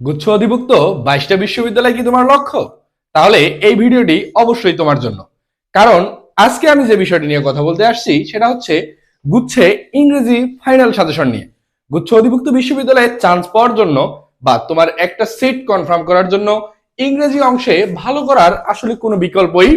গুচ্ছ অধিভুক্ত বাইশটা বিশ্ববিদ্যালয় কি তোমার লক্ষ্য? তাহলে এই ভিডিওটি অবশ্যই তোমার জন্য। কারণ আজকে আমি যে বিষয়টি নিয়ে কথা বলতে আসছি, সেটা হচ্ছে গুচ্ছে ইংরেজি ফাইনাল সাজেশন নিয়ে। গুচ্ছ অধিভুক্ত বিশ্ববিদ্যালয়ে চান্স পাওয়ার জন্য বা তোমার একটা সিট কনফার্ম করার জন্য ইংরেজি অংশে ভালো করার আসলে কোনো বিকল্পই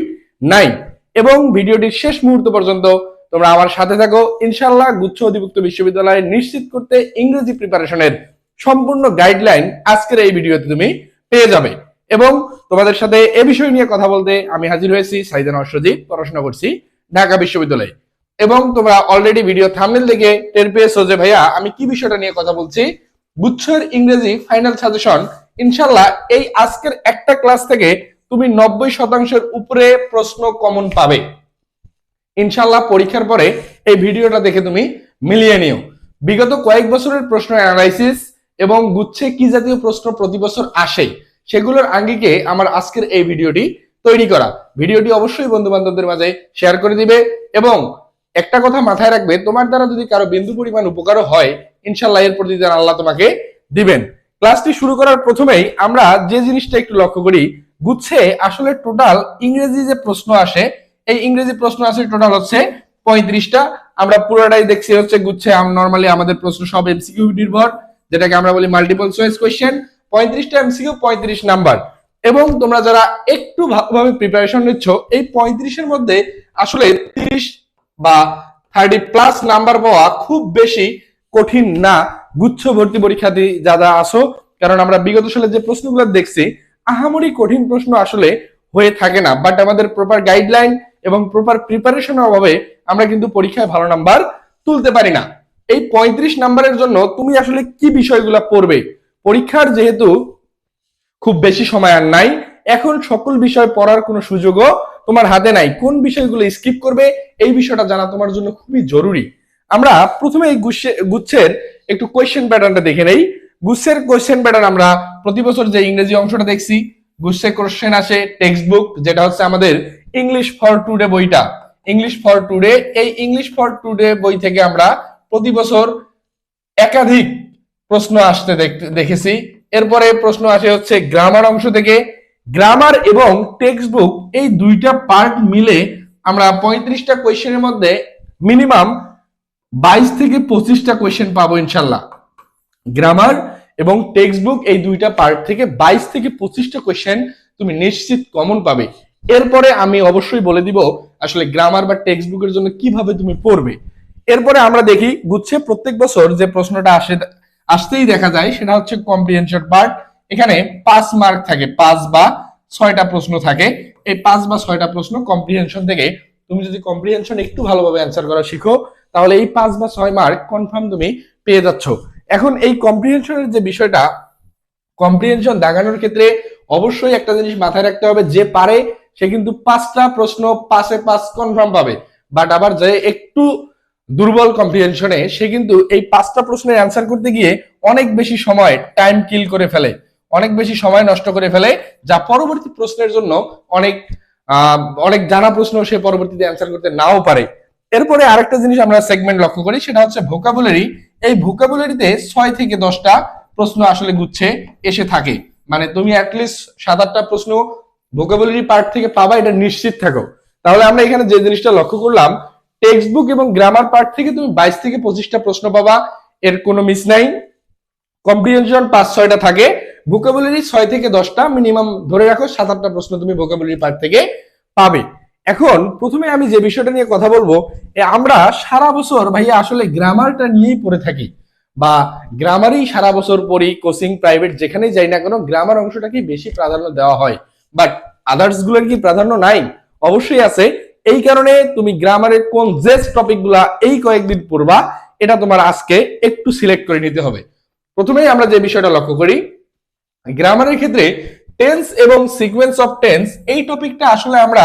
নাই। এবং ভিডিওটির শেষ মুহূর্ত পর্যন্ত তোমরা আমার সাথে থাকো। ইনশাল্লাহ গুচ্ছ অধিভুক্ত বিশ্ববিদ্যালয়ে নিশ্চিত করতে ইংরেজি প্রিপারেশনের সম্পূর্ণ গাইডলাইন আজকের এই ভিডিওতে তুমি পেয়ে যাবে। এবং তোমাদের সাথে এ বিষয় নিয়ে কথা বলতে আমি হাজির হয়েছি সাইদান অশ্বজিৎ পড়াশোনা করছি ঢাকা বিশ্ববিদ্যালয়ে। এবং তোমরা অলরেডি ভিডিও থামনেল দেখে টের পেয়েছ যে, ভাইয়া, আমি কি বিষয়টা নিয়ে কথা বলছি? গুচ্ছের ইংরেজি ফাইনাল সাজেশন ইনশাল্লাহ এই আজকের একটা ক্লাস থেকে তুমি নব্বই শতাংশের উপরে প্রশ্ন কমন পাবে। ইনশাল্লাহ পরীক্ষার পরে এই ভিডিওটা দেখে তুমি মিলিয়ে নিও। বিগত কয়েক বছরের প্রশ্ন অ্যানালাইসিস এবং গুচ্ছে কি জাতীয় প্রশ্ন প্রতি বছর আসে সেগুলোর আঙ্গিকে আমার আজকের এই ভিডিওটি তৈরি করা। ভিডিওটি অবশ্যই বন্ধু বান্ধবদের মাঝে শেয়ার করে দিবে এবং একটা কথা মাথায় রাখবে, তোমার দ্বারা যদি কারও বিন্দু পরিমাণ উপকারও হয় ইনশাল্লাহ এর প্রতিদান আল্লাহ তোমাকে দিবেন। ক্লাসটি শুরু করার প্রথমেই আমরা যে জিনিসটা একটু লক্ষ্য করি, গুচ্ছে আসলে টোটাল ইংরেজি যে প্রশ্ন আসে, এই ইংরেজি প্রশ্ন আসে টোটাল হচ্ছে পঁয়ত্রিশটা। আমরা পুরোটাই দেখছি হচ্ছে গুচ্ছে নর্মালি আমাদের প্রশ্ন সব এমসিকিউ নির্ভর। যেটাকে আমরা বলি মাল্টিপল চয়েস কোয়েশ্চেন পঁয়ত্রিশটা এমসিকিউ পঁয়ত্রিশ নাম্বার। এবং তোমরা যারা একটু ভালোভাবে প্রিপারেশন নিচ্ছ, এই পঁয়ত্রিশের মধ্যে আসলে তিরিশ বা থার্টি প্লাস নাম্বার পাওয়া খুব বেশি কঠিন না। গুচ্ছ ভর্তি পরীক্ষা পরীক্ষাতে যারা আসো কারণ আমরা বিগত সালে যে প্রশ্নগুলো দেখছি, আহামরি কঠিন প্রশ্ন আসলে হয়ে থাকে না। বাট আমাদের প্রপার গাইডলাইন এবং প্রপার প্রিপারেশনের অভাবে আমরা কিন্তু পরীক্ষায় ভালো নাম্বার তুলতে পারি না। এই পঁয়ত্রিশ নাম্বারের জন্য তুমি আসলে কি বিষয়গুলো পড়বে? পরীক্ষার যেহেতু খুব বেশি সময় আর নাই, এখন সকল বিষয় পড়ার কোনো সুযোগও তোমার হাতে নাই। কোন বিষয়গুলো স্কিপ করবে, এই বিষয়টা জানা তোমার জন্য খুবই জরুরি। আমরা প্রথমে এই গুচ্ছে- গুচ্ছের একটু কোয়েশ্চেন প্যাটার্নটা দেখে নেই। গুচ্ছের কোয়েশ্চেন প্যাটার্ন আমরা প্রতি বছর যে ইংরেজি অংশটা দেখছি গুচ্ছে কোশ্চেন আসে টেক্সট বুক যেটা হচ্ছে আমাদের ইংলিশ ফর টুডে বইটা। ইংলিশ ফর টুডে এই ইংলিশ ফর টুডে বই থেকে আমরা প্রতি বছর একাধিক প্রশ্ন আসতে দেখেছি। এরপরে প্রশ্ন আসে হচ্ছে গ্রামার অংশ থেকে। গ্রামার এবং টেক্সট বুক এই দুইটা পার্ট মিলে আমরা পঁয়ত্রিশটা কোয়েশ্চেনের মধ্যে মিনিমাম বাইশ থেকে পঁচিশটা কোয়েশ্চেন পাবো ইনশাল্লাহ। গ্রামার এবং টেক্সট বুক এই দুইটা পার্ট থেকে বাইশ থেকে পঁচিশটা কোয়েশ্চেন তুমি নিশ্চিত কমন পাবে। এরপরে আমি অবশ্যই বলে দিব আসলে গ্রামার বা টেক্সট বুকের জন্য কীভাবে তুমি পড়বে। এরপরে আমরা দেখি গুচ্ছে প্রত্যেক বছর যে প্রশ্নটা আসে, আসতেই দেখা যায়, সেটা হচ্ছে কম্প্রিহেনশন পার্ট এখানে পাঁচ মার্ক থাকে, পাঁচ বা ছয়টা প্রশ্ন থাকে। এই পাঁচ বা ছয়টা প্রশ্ন কম্প্রিহেনশন থেকে তুমি যদি কম্প্রিহেনশন একটু ভালোভাবে অ্যান্সার করা শিখো, তাহলে এই পাঁচ বা ছয় মার্ক কনফার্ম তুমি পেয়ে যাচ্ছ। এখন এই কম্প্রিহেনশনের যে বিষয়টা কম্প্রিহেনশন দাগানোর ক্ষেত্রে অবশ্যই একটা জিনিস মাথায় রাখতে হবে, যে পারে সে কিন্তু পাঁচটা প্রশ্ন পাশে পাঁচ কনফার্ম পাবে। বাট আবার যে একটু দুর্বল কম্প্রিহেনশনে সে কিন্তু এই পাঁচটা প্রশ্নের অ্যান্সার করতে গিয়ে অনেক বেশি সময় টাইম কিল করে ফেলে। অনেক বেশি সময় নষ্ট করে ফেলে, যা পরবর্তী প্রশ্নের জন্য অনেক অনেক জানা প্রশ্ন সে পরবর্তীতে অ্যান্সার করতে নাও পারে। এরপরে আরেকটা জিনিস আমরা সেগমেন্ট লক্ষ্য করি, সেটা হচ্ছে ভোকাবুলারি এই ভোকাবুলারিতে ছয় থেকে দশটা প্রশ্ন আসলে গুচ্ছে, এসে থাকে। মানে তুমি অ্যাটলিস্ট সাত আটটা প্রশ্ন ভোকাবুলারি পার্ট থেকে পাবা, এটা নিশ্চিত থাকো। তাহলে আমরা এখানে যে জিনিসটা লক্ষ্য করলাম টেক্সট বুক এবং গ্রামার পার্ট থেকে তুমি বাইশ থেকে পঁচিশটা প্রশ্ন পাবা, এর কোনো মিস নাই। কম্প্রিহেনশন পাঁচ ছয়টা থাকে। ভোকাবুলারি ছয় থেকে দশটা মিনিমাম ধরে রাখো সাত আটটা প্রশ্ন তুমি ভোকাবুলারি পার্ট থেকে পাবে। এখন প্রথমে আমি যে বিষয়টা নিয়ে কথা বলব আমরা সারা বছর ভাইয়া আসলে গ্রামারটা নিয়েই পড়ে থাকি বা গ্রামারই সারা বছর পড়ি কোচিং প্রাইভেট যেখানেই যাই না কেন গ্রামার অংশটাকেই বেশি প্রাধান্য দেওয়া হয়। বাট আদার্সগুলোর কি প্রাধান্য নাই? অবশ্যই আছে। এই কারণে তুমি গ্রামারের কোন জেস টপিকগুলা এই কয়েকদিন পড়বা, এটা তোমার আজকে একটু সিলেক্ট করে নিতে হবে। প্রথমেই আমরা যে বিষয়টা লক্ষ্য করি গ্রামারের ক্ষেত্রে টেন্স এবং সিকোয়েন্স অফ টেন্স এই টপিকটা আসলে আমরা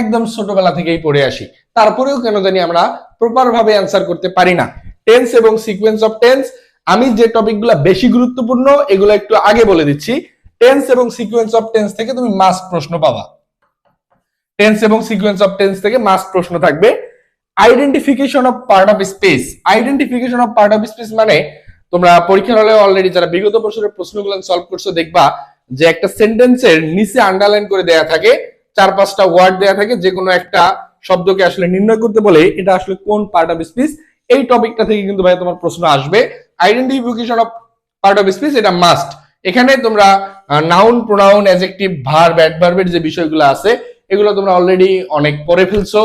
একদম ছোটবেলা থেকেই পড়ে আসি। তারপরেও কেন জানি আমরা প্রপার ভাবে অ্যান্সার করতে পারি না। টেন্স এবং সিকোয়েন্স অফ টেন্স আমি যে টপিকগুলো বেশি গুরুত্বপূর্ণ, এগুলো একটু আগে বলে দিচ্ছি। টেন্স এবং সিকোয়েন্স অফ টেন্স থেকে তুমি মাস্ট প্রশ্ন পাবা। টেন্স এবং সিকোয়েন্স অফ টেন্স থেকে মাস্ট প্রশ্ন থাকবে। Identification of part of speech identification of part of speech মানে তোমরা পরীক্ষার হলে অলরেডি যারা বিগত বছরের প্রশ্নগুলো সলভ করছ দেখবা যে একটা সেন্টেন্সের নিচে আন্ডারলাইন করে দেয়া থাকে, চার পাঁচটা ওয়ার্ড দেয়া থাকে যে কোনো একটা শব্দকে আসলে নির্ণয় করতে বলে এটা আসলে কোন পার্ট অফ স্পিচ এই টপিকটা থেকে কিন্তু ভাই তোমার প্রশ্ন আসবে। Identification of part of speech এটা মাস্ট এখানে তোমরা নাউন প্রোনাউন অ্যাজেক্টিভ ভার্ব অ্যাডভার্বের যে বিষয়গুলো আছে এগুলো তোমরা অলরেডি অনেক পরে ফেলছো।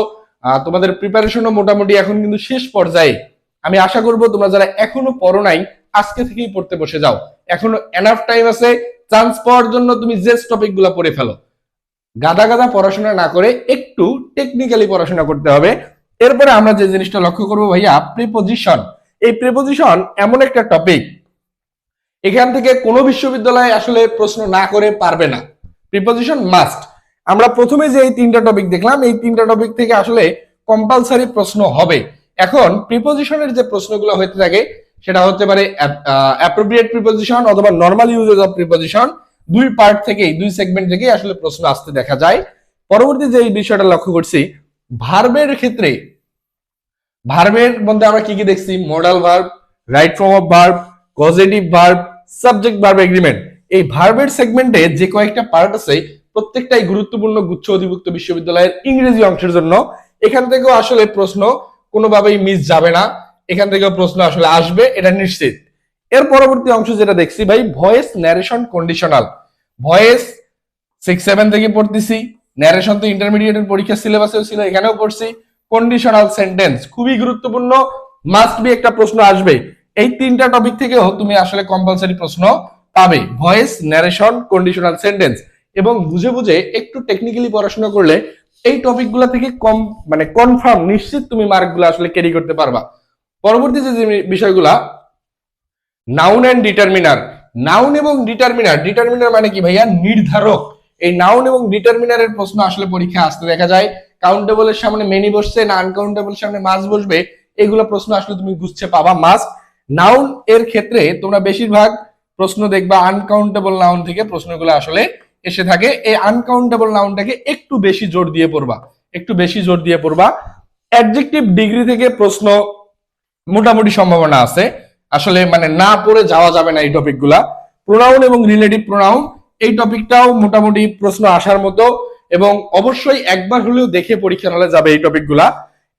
তোমাদের প্রিপারেশনও মোটামুটি এখন কিন্তু শেষ পর্যায়ে। আমি আশা করব তোমরা যারা এখনও পড়ো নাই, আজকে থেকেই পড়তে বসে যাও। এখনও এনাফ টাইম আছে চান্স পাওয়ার জন্য তুমি যে টপিকগুলা পড়ে ফেলো। গাদা গাদা পড়াশোনা না করে একটু টেকনিক্যালি পড়াশোনা করতে হবে। এরপরে আমরা যে জিনিসটা লক্ষ্য করব ভাইয়া প্রিপোজিশন এই প্রিপোজিশন এমন একটা টপিক এখান থেকে কোনো বিশ্ববিদ্যালয়ে আসলে প্রশ্ন না করে পারবে না। প্রিপোজিশন মাস্ট আমরা প্রথমে যে এই তিনটা টপিক দেখলাম, এই তিনটা টপিক থেকে আসলে কম্পালসারি প্রশ্ন হবে। এখন প্রিপোজিশনের যে প্রশ্নগুলো হতে থাকে, সেটা হতে পারে অ্যাপ্রোপ্রিয়েট প্রিপোজিশন অথবা নর্মাল ইউজেস অফ প্রিপোজিশন দুই পার্ট থেকেই, দুই সেগমেন্ট থেকেই আসলে প্রশ্ন আসতে দেখা যায়। পরবর্তী যে এই বিষয়টা লক্ষ্য করছি ভার্বের ক্ষেত্রে ভার্বের মধ্যে আমরা কি কি দেখছি? Modal verb right form of verb positive verb subject verb agreement এই ভার্বের সেগমেন্টে যে কয়েকটা পার্ট আছে প্রত্যেকটাই গুরুত্বপূর্ণ গুচ্ছ অধিভুক্ত বিশ্ববিদ্যালয়ের ইংরেজি অংশের জন্য। এখান থেকেও আসলে প্রশ্ন কোনোভাবেই মিস যাবে না। এখান থেকেও প্রশ্ন আসলে আসবে, এটা নিশ্চিত। এর পরবর্তী অংশ যেটা দেখছি, ভাই, voice narration conditional voice six seven থেকে পড়তেছি ন্যারেশন তো ইন্টারমিডিয়েটের পরীক্ষা সিলেবাসেও ছিল, এখানেও পড়ছি। কন্ডিশনাল সেন্টেন্স খুবই গুরুত্বপূর্ণ মাস্ট বি একটা প্রশ্ন আসবে। এই তিনটা টপিক থেকেও তুমি আসলে কম্পালসারি প্রশ্ন পাবে। ভয়েস ন্যারেশন কন্ডিশনাল সেন্টেন্স এবং বুঝে বুঝে একটু টেকনিক্যালি পড়াশোনা করলে এই টপিকগুলো থেকে কম মানে কনফার্ম নিশ্চিত তুমি মার্ক মার্কগুলো আসলে ক্যারি করতে পারবা। পরবর্তী যে বিষয়গুলা নাউন এন্ড ডিটারমিনার নাউন এবং ডিটারমিনার ডিটারমিনার মানে কি ভাইয়া? নির্ধারক। এই নাউন এবং ডিটারমিনারের প্রশ্ন আসলে পরীক্ষা আসতে দেখা যায়। কাউন্টেবলের সামনে মেনি বসছে, না আনকাউন্টেবল সামনে মাস বসবে, এগুলো প্রশ্ন আসলে তুমি গুছছে পাবা মাস নাউন এর ক্ষেত্রে তোমরা বেশিরভাগ প্রশ্ন দেখবা আনকাউন্টেবল নাউন থেকে প্রশ্নগুলো আসলে এসে থাকে, এই আনকাউন্টেবল নাউনটাকে একটু বেশি জোর দিয়ে পড়বা। একটু বেশি জোর দিয়ে পড়বা। অ্যাডজেক্টিভ ডিগ্রি থেকে প্রশ্ন মোটামুটি সম্ভাবনা আছে। আসলে মানে না পড়ে যাওয়া যাবে না এই টপিকগুলা প্রোনাউন এবং রিলেটিভ প্রোনাউন এই টপিকটাও মোটামুটি প্রশ্ন আসার মতো এবং অবশ্যই একবার হলেও দেখে পরীক্ষা হলে যাবে এই টপিকগুলা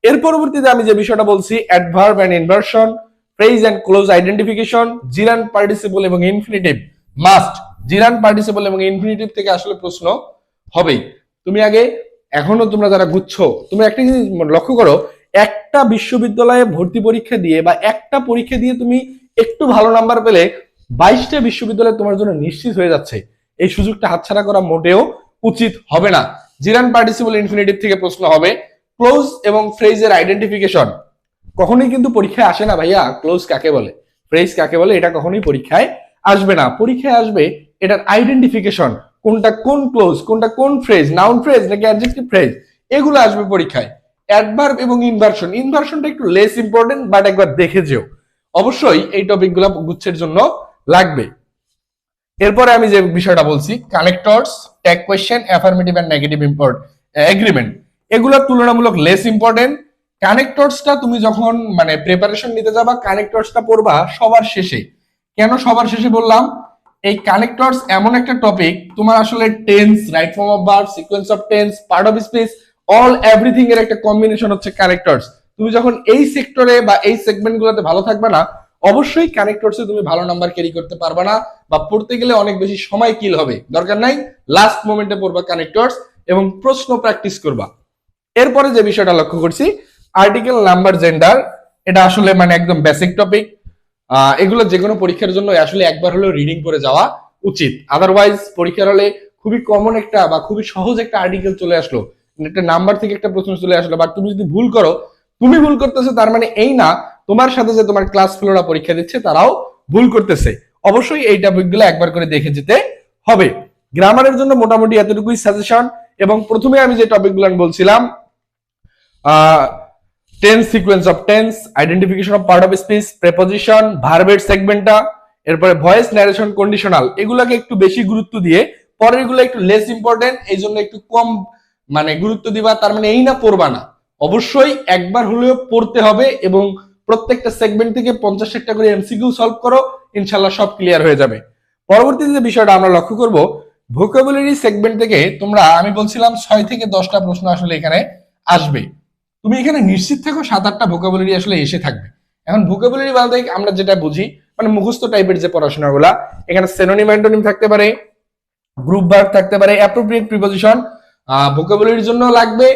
এর পরবর্তীতে আমি যে বিষয়টা বলছি adverb and inversion phrase and clause identification gerund participle এবং ইনফিনিটিভ মাস্ট জিরান পার্টিসিপল এবং ইনফিনিটিভ থেকে আসলে প্রশ্ন হবেই। তুমি আগে এখনও তোমরা যারা গুচ্ছ তুমি একটা জিনিস লক্ষ্য করো, একটা বিশ্ববিদ্যালয়ে ভর্তি পরীক্ষা দিয়ে বা একটা পরীক্ষা দিয়ে তুমি একটু ভালো নাম্বার পেলে বাইশটা বিশ্ববিদ্যালয় তোমার জন্য নিশ্চিত হয়ে যাচ্ছে। এই সুযোগটা হাতছাড়া করা মোটেও উচিত হবে না। জিরান পার্টিসিপল ইনফিনিটিভ থেকে প্রশ্ন হবে ক্লোজ এবং ফ্রেজের আইডেন্টিফিকেশন কখনোই কিন্তু পরীক্ষায় আসে না ভাইয়া ক্লোজ কাকে বলে? ফ্রেজ কাকে বলে? এটা কখনোই পরীক্ষায় আসবে না। পরীক্ষায় আসবে এটার আইডেন্টিফিকেশন কোনটা কোন ক্লোজ কোনটা কোন ফ্রেজ নাউন ফ্রেজ নাকি অ্যাডজেক্টিভ ফ্রেজ এগুলো আসবে পরীক্ষায়। অ্যাডভার্ব এবং ইনভার্সন ইনভার্সনটা একটু লেস ইম্পর্টেন্ট বাট একবার দেখে যেও। অবশ্যই এই টপিকগুলো গুচ্ছের জন্য লাগবে। এরপরে আমি যে বিষয়টা বলছি connectors tag question affirmative and negative import agreement এগুলো তুলনামূলক লেস ইম্পর্টেন্ট কানেক্টরসটা তুমি যখন মানে প্রিপারেশন নিতে যাবা কানেক্টরসটা পড়বা সবার শেষে। কেন সবার শেষে বললাম? এই কানেক্টরস এমন একটা টপিক তোমার আসলে tense right form of verb sequence of tense part of speech all everything এর একটা কম্বিনেশন হচ্ছে কানেক্টরস তুমি যখন এই সেক্টরে বা এই সেগমেন্ট গুলোতে ভালো থাকবে না, অবশ্যই কানেক্টরসে তুমি ভালো নাম্বার ক্যারি করতে পারবে না বা পড়তে গেলে অনেক বেশি সময় কিল হবে। দরকার নাই লাস্ট মোমেন্টে পড়বা কানেক্টরস এবং প্রশ্ন প্র্যাকটিস করবা। এরপরে যে বিষয়টা লক্ষ্য করছি আর্টিকেল নাম্বার জেন্ডার এটা আসলে মানে একদম বেসিক টপিক এগুলো যে কোনো পরীক্ষার জন্য আসলে একবার হলেও রিডিং করে যাওয়া উচিত। আদারওয়াইজ পরীক্ষার হলে খুবই কমন একটা বা খুবই সহজ একটা আর্টিকেল চলে আসলো। একটা নাম্বার থেকে একটা প্রশ্ন চলে আসলো বা তুমি যদি ভুল করো, তুমি ভুল করতেছো, তার মানে এই না, তোমার সাথে যে তোমার ক্লাস ফেলোরা পরীক্ষা দিচ্ছে, তারাও ভুল করতেছে। অবশ্যই এই টপিকগুলো একবার করে দেখে যেতে হবে। গ্রামারের জন্য মোটামুটি এতটুকুই সাজেশন এবং প্রথমে আমি যে টপিকগুলো বলছিলাম tense sequence of tense identification of part of speech preposition ভার্বের সেগমেন্টটা এরপরে ভয়েস ন্যারেশন কন্ডিশনাল এগুলোকে একটু বেশি গুরুত্ব দিয়ে পরেরগুলো একটু লেস ইম্পর্টেন্ট এই জন্য একটু কম মানে গুরুত্ব দিবা, তার মানে এই না পড়বা না। অবশ্যই একবার হলেও পড়তে হবে এবং প্রত্যেকটা সেগমেন্ট থেকে পঞ্চাশ একটা করে এমসিকিউ সলভ করো, ইনশাল্লাহ সব ক্লিয়ার হয়ে যাবে। পরবর্তীতে যে বিষয়টা আমরা লক্ষ্য করব ভোকাবুলারি সেগমেন্ট থেকে তোমরা, আমি বলছিলাম ছয় থেকে দশটা প্রশ্ন আসলে এখানে আসবে। তুমি এখানে নিশ্চিত থাকো সাত আটটা ভোকাবুলারি আসলে এসে থাকবে। এখন ভোকাবুলারি বলতে আমরা যেটা বুঝি মানে মুখস্থ টাইপের যে পড়াশোনাগুলা, এখানে সেনোনিম অ্যান্টোনিম থাকতে পারে গ্রুপ ভার্ব থাকতে পারে অ্যাপ্রোপ্রিয়েট প্রিপোজিশন ভোকাবুলারির জন্য লাগবে।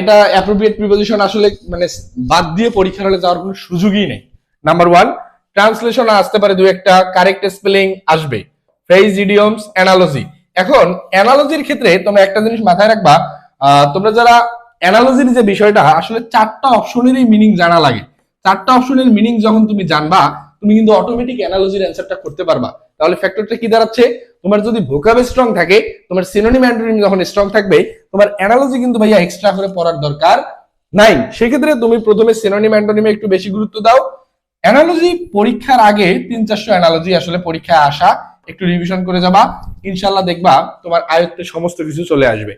এটা অ্যাপ্রোপ্রিয়েট প্রিপোজিশন আসলে মানে বাদ দিয়ে পরীক্ষার হলে যাওয়ার কোনো সুযোগই নেই। নাম্বার ওয়ান ট্রান্সলেশন আসতে পারে দু একটা কারেক্ট স্পেলিং আসবে। ফ্রেজ ইডিয়মস অ্যানালজি এখন অ্যানালজির ক্ষেত্রে তোমরা একটা জিনিস মাথায় রাখবা তোমরা যারা অ্যানালজির যে বিষয়টা, আসলে চারটা অপশনেরই মিনিং জানা লাগে। চারটা অপশনের মিনিং যখন তুমি জানবা, তুমি কিন্তু অটোমেটিক অ্যানালজির অ্যান্সারটা করতে পারবা। তাহলে ফ্যাক্টরটা কি দাঁড়াচ্ছে? তোমার যদি ভোকাবে স্ট্রং থাকে, তোমার সিনোনিম অ্যান্টোনিম যখন স্ট্রং থাকবে, তোমার অ্যানালজি কিন্তু ভাইয়া এক্সট্রা করে পড়ার দরকার নাই। সেক্ষেত্রে তুমি প্রথমে সিনোনিম অ্যান্টোনিমে একটু বেশি গুরুত্ব দাও। অ্যানালজি পরীক্ষার আগে তিন চারশো অ্যানালজি আসলে পরীক্ষায় আসা, একটু রিভিশন করে যাবা। ইনশাল্লাহ দেখবা তোমার আয়ত্তে সমস্ত কিছু চলে আসবে।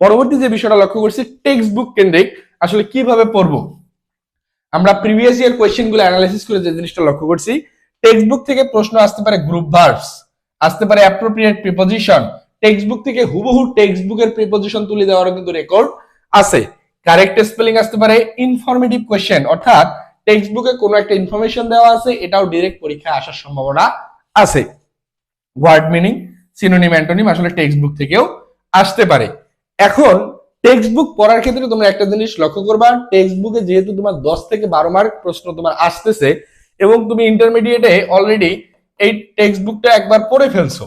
পরবর্তী যে বিষয়টা লক্ষ্য করছি টেক্সট বুক কেন্দ্রিক, আসলে কীভাবে পড়ব? আমরা প্রিভিয়াস ইয়ার কোয়েশ্চেনগুলো অ্যানালাইসিস করে যে জিনিসটা লক্ষ্য করছি টেক্সট বুক থেকে প্রশ্ন আসতে পারে গ্রুপ ভার্বস আসতে পারে অ্যাপ্রোপ্রিয়েট প্রিপোজিশন টেক্সট বুক থেকে হুবহু টেক্সট বুকের প্রিপোজিশন তুলে দেওয়ারও কিন্তু রেকর্ড আছে। কারেক্ট স্পেলিং আসতে পারে ইনফরমেটিভ কোয়েশ্চেন অর্থাৎ টেক্সট বুকে কোনো একটা ইনফরমেশন দেওয়া আছে, এটাও ডিরেক্ট পরীক্ষায় আসার সম্ভাবনা আছে। ওয়ার্ড মিনিং সিনোনিম অ্যান্টোনিম আসলে টেক্সট বুক থেকেও আসতে পারে। এখন টেক্সট বুক পড়ার ক্ষেত্রে তোমরা একটা জিনিস লক্ষ্য করবা টেক্সট বুকে যেহেতু তোমার দশ থেকে বারো মার্ক প্রশ্ন তোমার আসতেছে এবং তুমি ইন্টারমিডিয়েটে অলরেডি এই টেক্সট বুকটা একবার পড়ে ফেলছো,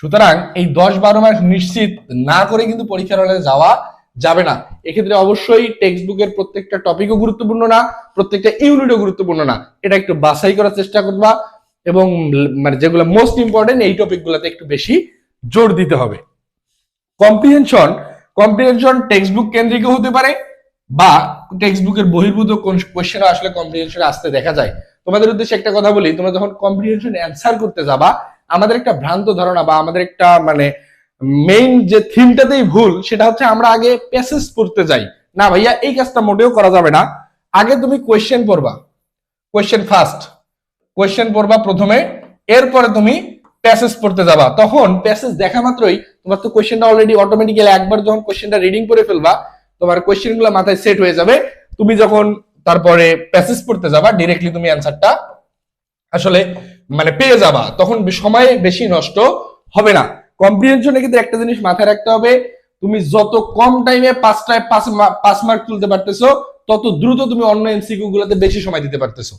সুতরাং এই দশ বারো মার্ক নিশ্চিত না করে কিন্তু পরীক্ষার হলে যাওয়া যাবে না। এক্ষেত্রে অবশ্যই টেক্সট বুকের প্রত্যেকটা টপিকও গুরুত্বপূর্ণ না, প্রত্যেকটা ইউনিটও গুরুত্বপূর্ণ না। এটা একটু বাছাই করার চেষ্টা করবা এবং মানে যেগুলো মোস্ট ইম্পর্টেন্ট এই টপিক গুলোতে একটু বেশি জোর দিতে হবে। কম্প্রিহেনশন কম্প্রিহেনশন টেক্সট বুক কেন্দ্রিক হতে পারে বা টেক্সট বুকের বহির্ভূত কোন কোশ্চেন আসলে কম্প্রিহেনশনে আসতে দেখা যায়। তোমাদের উদ্দেশ্যে একটা কথা বলি, তোমরা যখন কম্প্রিহেনশন অ্যান্সার করতে যাবা, আমাদের একটা ভ্রান্ত ধারণা বা আমাদের একটা মানে মেইন যে থিমটাতেই ভুল, সেটা হচ্ছে আমরা আগে প্যাসেজ পড়তে যাই। না ভাইয়া, এই কাজটা মোটেও করা যাবে না। আগে তুমি কোয়েশ্চেন পড়বা। কোয়েশ্চেন ফার্স্ট কোয়েশ্চেন পড়বা প্রথমে, এরপরে তুমি প্যাসেজ পড়তে যাবা। তখন প্যাসেজ দেখা মাত্রই তোমার তো কোয়েশ্চেনটা অলরেডি অটোমেটিক্যালি একবার যখন কোয়েশ্চেনটা রিডিং করে ফেলবা, তোমার কোয়েশ্চেনগুলো মাথায় সেট হয়ে যাবে। তুমি যখন তারপরে প্যাসেজ পড়তে যাবা ডিরেক্টলি তুমি অ্যান্সারটা আসলে মানে পেয়ে যাবা। তখন সময় বেশি নষ্ট হবে না। কম্প্রিহেনশনে কিন্তু একটা জিনিস মাথায় রাখতে হবে, তুমি যত কম টাইমে পাঁচটায় পাঁচ পাঁচ মার্ক তুলতে পারতেছো, তত দ্রুত তুমি অন্য এমসিকিউ গুলোতে বেশি সময় দিতে পারতেছো।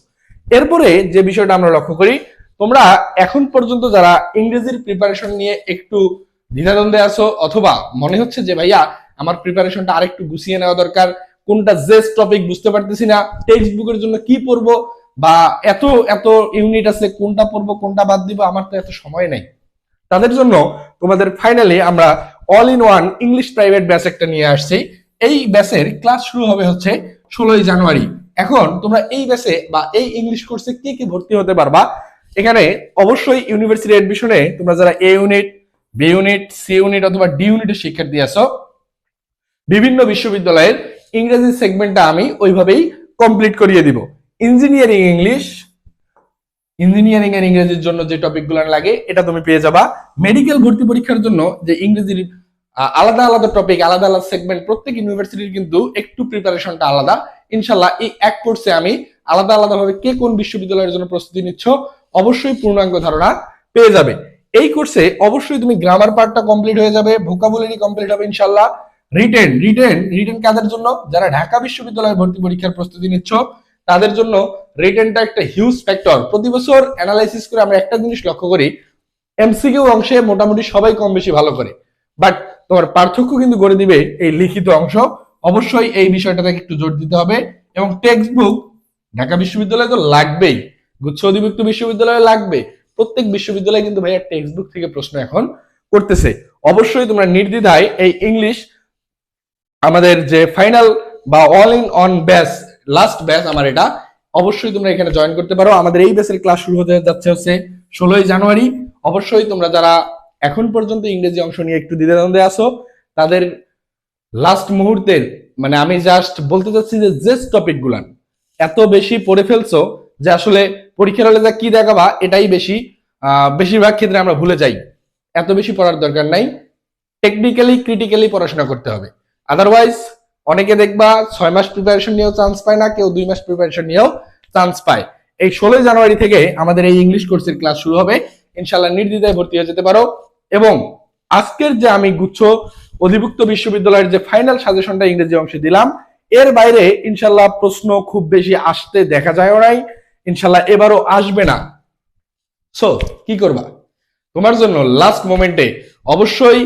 এরপরে যে বিষয়টা আমরা লক্ষ্য করি, তোমরা এখন পর্যন্ত যারা ইংরেজির প্রিপারেশন নিয়ে একটু দ্বিধাদ্বন্দ্বে আছো? অথবা মনে হচ্ছে যে ভাইয়া আমার প্রিপারেশনটা আরেকটু গুছিয়ে নেওয়া দরকার? কোনটা জেস টপিক বুঝতে পারতেছি না। টেক্সট বুকের জন্য কি পড়ব? বা এত এত ইউনিট আছে, কোনটা পড়ব, কোনটা বাদ দিব? আমার তো এত সময় নেই। তাদের জন্য তোমাদের ফাইনালি আমরা all in one English private batch একটা নিয়ে আসছি। এই ব্যাচের ক্লাস শুরু হবে হচ্ছে ষোলোই জানুয়ারি। এখন তোমরা এই ব্যাচে বা এই ইংলিশ কোর্সে কে কে ভর্তি হতে পারবা? এখানে অবশ্যই ইউনিভার্সিটি এডমিশনে তোমরা যারা A unit B unit C unit অথবা ডি ইউনিটের শিক্ষার্থী আছো। বিভিন্ন বিশ্ববিদ্যালয়ের ইংরেজি সেগমেন্টটা আমি ওইভাবেই কমপ্লিট করিয়ে দিব। ইঞ্জিনিয়ারিং ইংলিশ ইঞ্জিনিয়ারিং এর ইংরেজির জন্য যে টপিকগুলো লাগে, এটা তুমি পেয়ে যাবা। মেডিকেল ভর্তি পরীক্ষার জন্য যে ইংরেজির আলাদা আলাদা টপিক আলাদা আলাদা সেগমেন্ট প্রত্যেক ইউনিভার্সিটির কিন্তু একটু প্রিপারেশনটা আলাদা। ইনশাল্লাহ এই এক কোর্সে আমি আলাদা আলাদা ভাবে কে কোন বিশ্ববিদ্যালয়ের জন্য প্রস্তুতি নিচ্ছ, অবশ্যই পূর্ণাঙ্গ ধারণা পেয়ে যাবে। এই কোর্সে অবশ্যই তুমি গ্রামার পার্টটা কমপ্লিট হয়ে যাবে ভোকাবুলারি কমপ্লিট হবে ইনশাল্লাহ রিটেন রিটেন রিটেন কাদের জন্য? যারা ঢাকা বিশ্ববিদ্যালয়ের ভর্তি পরীক্ষার প্রস্তুতি নিচ্ছ, তাদের জন্য রিটেনটা একটা হিউজ ফ্যাক্টর প্রতি বছর অ্যানালাইসিস করে আমরা একটা জিনিস লক্ষ্য করি এমসিকিউ অংশে মোটামুটি সবাই কম বেশি ভালো করে। বাট তোমার পার্থক্য কিন্তু গড়ে দিবে এই লিখিত অংশ। অবশ্যই এই বিষয়টাতে একটু জোর দিতে হবে এবং টেক্সট বুক ঢাকা বিশ্ববিদ্যালয়ে তো লাগবেই। গুচ্ছ অধিভুক্ত বিশ্ববিদ্যালয়ে লাগবে। প্রত্যেক বিশ্ববিদ্যালয়ে কিন্তু ভাইয়া টেক্সট বুক থেকে প্রশ্ন এখন করতেছে। অবশ্যই তোমরা নির্দ্বিধায় এই ইংলিশ আমাদের যে ফাইনাল বা all in one batch last batch আমার এটা, অবশ্যই তোমরা এখানে জয়েন করতে পারো। আমাদের এই ব্যাচের ক্লাস শুরু হতে যাচ্ছে হচ্ছে ষোলোই জানুয়ারি। অবশ্যই তোমরা যারা এখন পর্যন্ত ইংরেজি অংশ নিয়ে একটু দ্বিধাদ্বন্দ্বে আছো, তাদের লাস্ট মুহূর্তের মানে আমি জাস্ট বলতে চাচ্ছি যে জেস টপিক গুলান, এত বেশি পড়ে ফেলছো যে আসলে পরীক্ষার হলে যা কি দেখাবা, এটাই বেশি বেশিরভাগ ক্ষেত্রে আমরা ভুলে যাই। এত বেশি পড়ার দরকার নাই। টেকনিক্যালি ক্রিটিক্যালি পড়াশোনা করতে হবে। আদারওয়াইজ অনেকে দেখবা ছয় মাস প্রিপারেশন নিয়েও চান্স পায় না, কেউ দুই মাস প্রিপারেশন নিয়েও চান্স পায়। এই ষোলোই জানুয়ারি থেকে আমাদের এই ইংলিশ কোর্সের ক্লাস শুরু হবে। ইনশাল্লাহ নির্দ্বিধায় ভর্তি হয়ে যেতে পারো। এবং আজকের যে আমি গুচ্ছ অধিভুক্ত বিশ্ববিদ্যালয়ের যে ফাইনাল সাজেশনটা ইংরেজি অংশে দিলাম, এর বাইরে ইনশাল্লাহ প্রশ্ন খুব বেশি আসতে দেখা যায়ও নাই। ইনশাল্লাহ এবারও আসবে না। সো কি করবা? তোমার জন্য লাস্ট মোমেন্টে অবশ্যই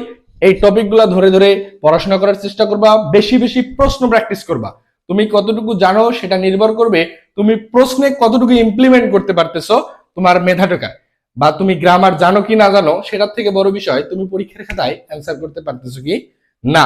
এই টপিকগুলো ধরে ধরে পড়াশোনা করার চেষ্টা করবা, বেশি বেশি প্রশ্ন প্র্যাকটিস করবা। তুমি কতটুকু জানো সেটা নির্ভর করবে তুমি প্রশ্নে কতটুকু ইমপ্লিমেন্ট করতে পারতেছো তোমার মেধাটাকা বা তুমি গ্রামার জানো কি না জানো সেটার থেকে বড় বিষয়, তুমি পরীক্ষার খাতায় অ্যান্সার করতে পারতেছো কি না।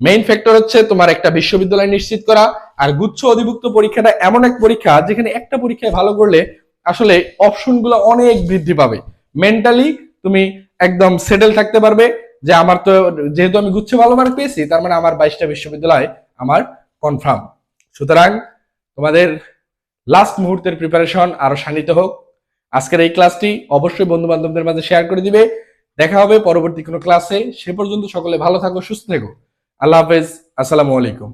মেইন ফ্যাক্টর হচ্ছে তোমার একটা বিশ্ববিদ্যালয় নিশ্চিত করা আর গুচ্ছ অধিভুক্ত পরীক্ষাটা এমন এক পরীক্ষা যেখানে একটা পরীক্ষায় ভালো করলে আসলে অপশনগুলো অনেক বৃদ্ধি পাবে। মেন্টালি তুমি একদম সেটেল থাকতে পারবে যে আমার তো যেহেতু আমি গুচ্ছে ভালো মার্ক পেয়েছি, তার মানে আমার বাইশটা বিশ্ববিদ্যালয় আমার কনফার্ম সুতরাং তোমাদের লাস্ট মুহূর্তের প্রিপারেশন আরও শানিত হোক। আজকের এই ক্লাসটি অবশ্যই বন্ধু বান্ধবদের মাঝে শেয়ার করে দিবে। দেখা হবে পরবর্তী কোনো ক্লাসে সে পর্যন্ত সকলে ভালো থাকো, সুস্থ থেকো। আল্লাহ হাফেজ। আসসালামু আলাইকুম।